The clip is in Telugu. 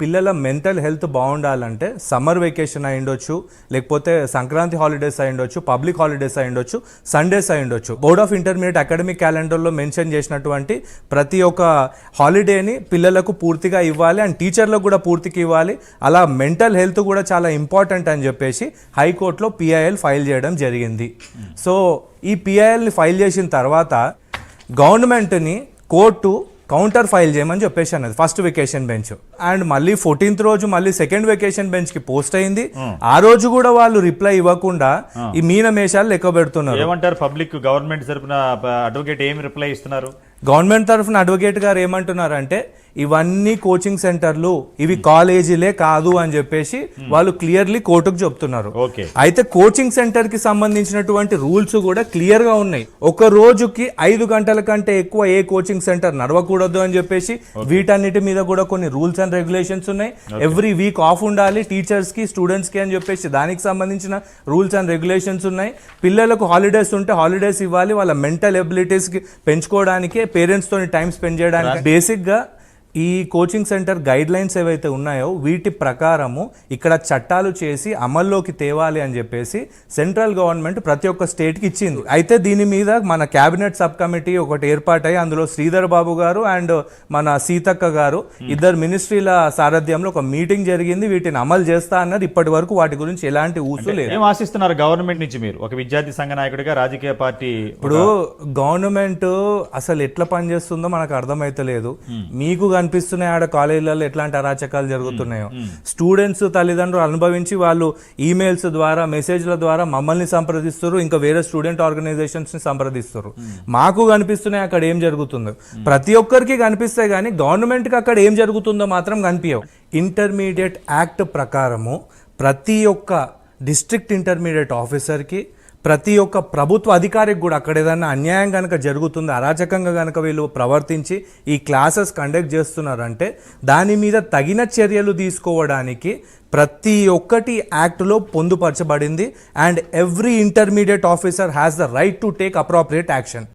పిల్లల మెంటల్ హెల్త్ బాగుండాలంటే సమ్మర్ వెకేషన్ అయి ఉండొచ్చు లేకపోతే సంక్రాంతి హాలిడేస్ అయి ఉండొచ్చు పబ్లిక్ హాలిడేస్ అయి ఉండొచ్చు సండేస్ అయి ఉండొచ్చు. బోర్డ్ ఆఫ్ ఇంటర్మీడియట్ అకాడమిక్ క్యాలెండర్లో మెన్షన్ చేసినటువంటి ప్రతి ఒక్క హాలిడేని పిల్లలకు పూర్తిగా ఇవ్వాలి అండ్ టీచర్లకు కూడా పూర్తిగా ఇవ్వాలి. అలా మెంటల్ హెల్త్ కూడా చాలా ఇంపార్టెంట్ అని చెప్పేసి హైకోర్టులో పిఐఎల్ ఫైల్ చేయడం జరిగింది. సో ఈ పిఐఎల్ని ఫైల్ చేసిన తర్వాత గవర్నమెంట్ని కోర్టు కౌంటర్ ఫైల్ చేయమని చెప్పేసి అన్నది ఫస్ట్ వెకేషన్ బెంచ్ అండ్ మళ్ళీ ఫోర్టీన్త్ రోజు మళ్ళీ సెకండ్ వెకేషన్ బెంచ్కి పోస్ట్ అయింది. ఆ రోజు కూడా వాళ్ళు రిప్లై ఇవ్వకుండా ఈ మీన మేషాలు లెక్క పెడుతున్నారు. ఏమంటారు? పబ్లిక్ గవర్నమెంట్ తరపున అడ్వకేట్ ఏమి రిప్లై ఇస్తున్నారు? గవర్నమెంట్ తరఫున అడ్వకేట్ గారు ఏమంటున్నారంటే ఇవన్నీ కోచింగ్ సెంటర్లు ఇవి కాలేజీలే కాదు అని చెప్పేసి వాళ్ళు క్లియర్లీ కోర్టుకు చెప్తున్నారు. అయితే కోచింగ్ సెంటర్కి సంబంధించినటువంటి రూల్స్ కూడా క్లియర్గా ఉన్నాయి. ఒక రోజుకి ఐదు గంటల కంటే ఎక్కువ ఏ కోచింగ్ సెంటర్ నడవకూడదు అని చెప్పేసి వీటన్నిటి మీద కూడా కొన్ని రూల్స్ అండ్ రెగ్యులేషన్స్ ఉన్నాయి. ఎవ్రీ వీక్ ఆఫ్ ఉండాలి టీచర్స్కి స్టూడెంట్స్కి అని చెప్పేసి దానికి సంబంధించిన రూల్స్ అండ్ రెగ్యులేషన్స్ ఉన్నాయి. పిల్లలకు హాలిడేస్ ఉంటే హాలిడేస్ ఇవ్వాలి వాళ్ళ మెంటల్ ఎబిలిటీస్ పెంచుకోవడానికి పేరెంట్స్ తోని టైం స్పెండ్ చేయడానికి. బేసిక్గా ఈ కోచింగ్ సెంటర్ గైడ్ లైన్స్ ఏవైతే ఉన్నాయో వీటి ప్రకారము ఇక్కడ చట్టాలు చేసి అమల్లోకి తేవాలి అని చెప్పేసి సెంట్రల్ గవర్నమెంట్ ప్రతి ఒక్క స్టేట్కి ఇచ్చింది. అయితే దీని మీద మన కేబినెట్ సబ్ కమిటీ ఒకటి ఏర్పాటై అందులో శ్రీధర్ బాబు గారు అండ్ మన సీతక్క గారు ఇద్దరు మినిస్ట్రీల సారథ్యంలో ఒక మీటింగ్ జరిగింది. వీటిని అమలు చేస్తా అన్నది ఇప్పటి వరకు వాటి గురించి ఎలాంటి ఊసు లేదు. ఆశిస్తున్నారు గవర్నమెంట్ నుంచి మీరు? ఒక విద్యార్థి సంఘ నాయకుడిగా రాజకీయ పార్టీ ఇప్పుడు గవర్నమెంట్ అసలు ఎట్లా పనిచేస్తుందో మనకు అర్థమైతలేదు. మీకు కనిపిస్తున్నాయి ఆడ కాలేజీలలో ఎట్లాంటి అరాచకాలు జరుగుతున్నాయో. స్టూడెంట్స్ తల్లిదండ్రులు అనుభవించి వాళ్ళు ఈమెయిల్స్ ద్వారా మెసేజ్ల ద్వారా మమ్మల్ని సంప్రదిస్తారు ఇంకా వేరే స్టూడెంట్ ఆర్గనైజేషన్స్ని సంప్రదిస్తారు మాకు కనిపిస్తున్నాయి అక్కడ ఏం జరుగుతుందో. ప్రతి ఒక్కరికి కనిపిస్తాయి కానీ గవర్నమెంట్కి అక్కడ ఏం జరుగుతుందో మాత్రం కనిపించవు ఇంటర్మీడియట్ యాక్ట్ ప్రకారము ప్రతి ఒక్క డిస్ట్రిక్ట్ ఇంటర్మీడియట్ ఆఫీసర్కి ప్రతి ఒక్క ప్రభుత్వ అధికారికి కూడా అక్కడ ఏదైనా అన్యాయం కనుక జరుగుతుంది అరాచకంగా కనుక వీళ్ళు ప్రవర్తించి ఈ క్లాసెస్ కండక్ట్ చేస్తున్నారంటే దాని మీద తగిన చర్యలు తీసుకోవడానికి ప్రతి ఒక్కటి యాక్ట్లో పొందుపరచబడింది. And every intermediate officer has the right to take appropriate action.